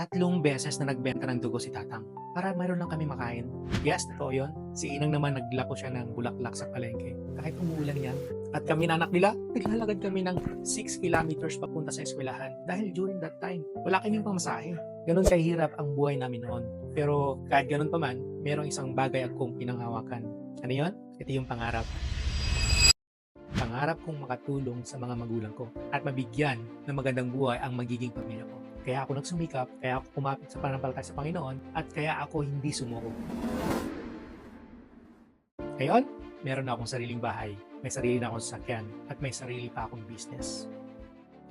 tatlong beses na nagbenta ng dugo si Tatang para mayroon lang kami makain. Yes, totoo yun. Si Inang naman naglako siya ng bulaklak sa palengke. Kahit umuulan yan. At kami na anak nila, naglalagad kami ng 6 kilometers papunta sa eskwelahan. Dahil during that time, wala kaming pamasahe. Ganon kahirap ang buhay namin noon. Pero kahit ganon pa man, merong isang bagay akong pinanghawakan. Ano yun? Ito yung pangarap. Pangarap kong makatulong sa mga magulang ko at mabigyan ng magandang buhay ang magiging pamilya ko. Kaya ako nagsumikap, kaya ako kumapit sa panampalataya sa Panginoon, at kaya ako hindi sumuko. Ngayon, meron na akong sariling bahay, may sarili na akong sasakyan, at may sarili pa akong business.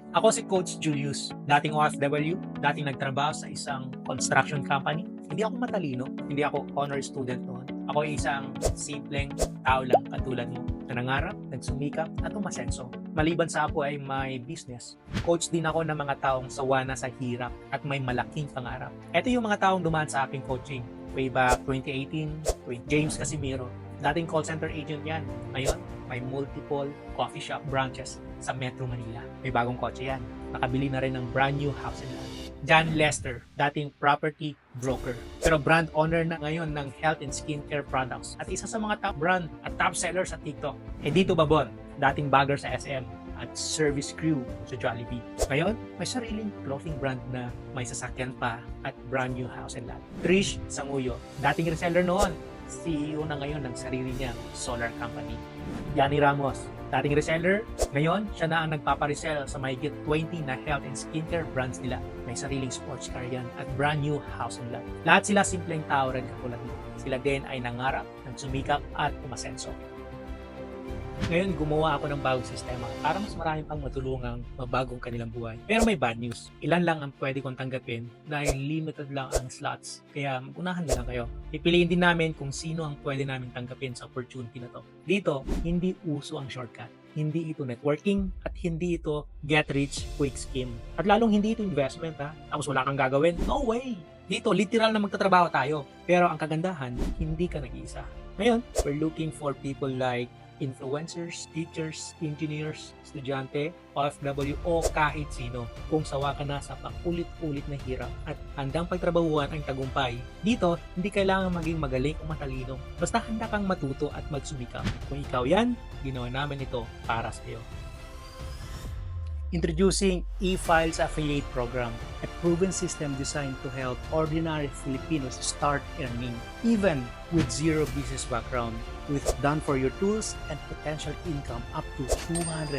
Ako si Coach Julius, dating OFW, dating nagtrabaho sa isang construction company. Hindi ako matalino, hindi ako honor student noon. Ako ay isang simpleng tao lang katulad mo na nangarap, nagsumikap at umasenso. Maliban sa ako ay may business. Coach din ako ng mga taong sawa sa hirap at may malaking pangarap. Ito yung mga taong dumaan sa aking coaching. Way back 2018, with James Casimiro. Dating call center agent yan. Ngayon, may multiple coffee shop branches sa Metro Manila. May bagong kotse yan. Nakabili na rin ng brand new house and land. John Lester, dating property broker. Pero brand owner na ngayon ng health and skincare products. At isa sa mga top brand at top seller sa TikTok. Edito Babon, dating bagger sa SM at service crew sa Jollibee. Ngayon, may sariling clothing brand na may sasakyan pa at brand new house and lot. Trish Sanguyo, dating reseller noon, CEO na ngayon ng sarili niyang solar company. Yanni Ramos, dating reseller, ngayon siya na ang nagpaparesell sa mahigit 20 na health and skincare brands nila. May sariling sports car yan at brand new house lot. Lahat sila simpleng tao rin katulad mo. Sila din ay nangarap, nagsumikap at umasenso. Ngayon, gumawa ako ng bagong sistema para mas marami pang matulungang mabagong kanilang buhay. Pero may bad news. Ilan lang ang pwede kong tanggapin dahil limited lang ang slots. Kaya magunahan na lang kayo. Pipiliin din namin kung sino ang pwede namin tanggapin sa opportunity na to. Dito, hindi uso ang shortcut. Hindi ito networking at hindi ito get rich quick scheme. At lalong hindi ito investment ha. Tapos wala kang gagawin. No way! Dito, literal na magtatrabaho tayo. Pero ang kagandahan, hindi ka nag-iisa. Ngayon, we're looking for people like influencers, teachers, engineers, estudyante, OFW o kahit sino kung sawa ka na sa paulit-ulit na hirap at handang pagtrabahuan ang tagumpay. Dito, hindi kailangan maging magaling o matalino. Basta handa kang matuto at magsumikap. Kung ikaw yan, ginawa namin ito para sa iyo. Introducing eFiles Affiliate Program, a proven system designed to help ordinary Filipinos start earning, even with zero business background, with done for your tools and potential income up to 250,000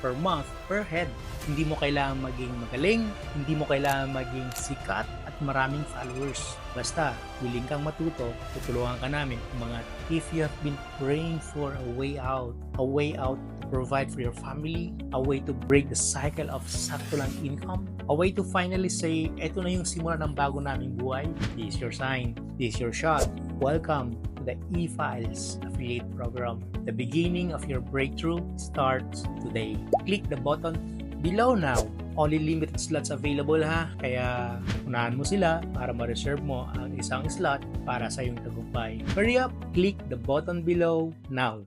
per month per head. Hindi mo kailangan maging magaling, hindi mo kailangan maging sikat at maraming followers. Basta, willing kang matuto, tutulungan ka namin umangat. If you have been praying for a way out, a way out to provide for your family, a way to break the cycle of sakto income, a way to finally say, eto na yung simula ng bago naming buhay, this is your sign, this is your shot. Welcome the eFiles Affiliate Program. The beginning of your breakthrough starts today. Click the button below now. Only limited slots available ha, kaya unahan mo sila para ma-reserve mo ang isang slot para sa iyong tagumpay. Hurry up! Click the button below now.